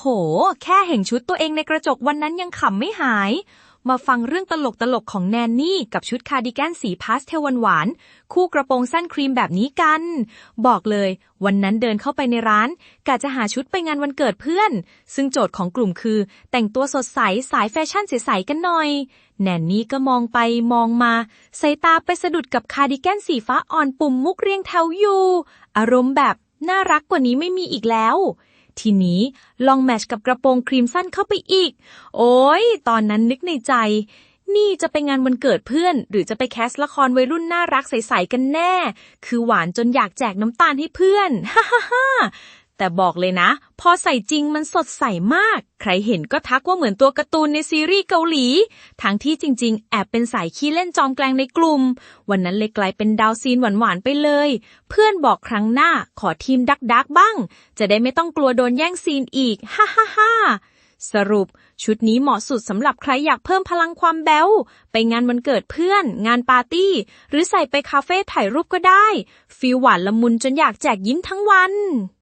โห แค่เห็นชุดตัวเองในกระจกวันนั้นยังขำไม่หาย มาฟังเรื่องตลกตลกของแนนนี่ กับชุดคาร์ดิแกนสีพาสเทลหวานๆคู่กระโปรงสั้นครีมแบบนี้กัน บอกเลย วันนั้นเดินเข้าไปในร้านกะจะหาชุดไปงานวันเกิดเพื่อน ซึ่งโจทย์ของกลุ่มคือ แต่งตัวสดใสสายแฟชั่นใสๆกันหน่อย แนนนี่ก็มองไปมองมาสายตาไปสะดุดกับคาร์ดิแกนสีฟ้าอ่อนปุ่มมุกเรียงแถวอยู่อารมณ์แบบน่ารักกว่านี้ไม่มีอีกแล้ว ทีนี้ลองแมชกับกระโปรงครีมสั้นเข้าไปอีก โอ้ยตอนนั้นนึกในใจ นี่จะไปงานวันเกิดเพื่อน หรือจะไปแคสละครวัยรุ่นน่ารักใสๆกันแน่ คือหวานจนอยากแจกน้ำตาลให้เพื่อน ฮ่าฮ่าฮ่า แต่บอกเลยนะ พอใส่จริงมันสดใสมาก ใครเห็นก็ทักว่าเหมือนตัวการ์ตูนในซีรีส์เกาหลี ทั้งที่จริง ๆ แอบเป็นสายขี้เล่นจอมแกลงในกลุ่ม วันนั้นเลยกลายเป็นดาวซีนหวานๆไปเลย เพื่อนบอกครั้งหน้าขอทีมดักดักบ้าง จะได้ไม่ต้องกลัวโดนแย่งซีนอีก ฮ่าฮ่าฮ่าสรุป ชุดนี้เหมาะสุดสำหรับใครอยากเพิ่มพลังความแบ๊วไปงานวันเกิดเพื่อน งานปาร์ตี้ หรือใส่ไปคาเฟ่ถ่ายรูปก็ได้ ฟีลหวานละมุนจนอยากแจกยิ้มทั้งวัน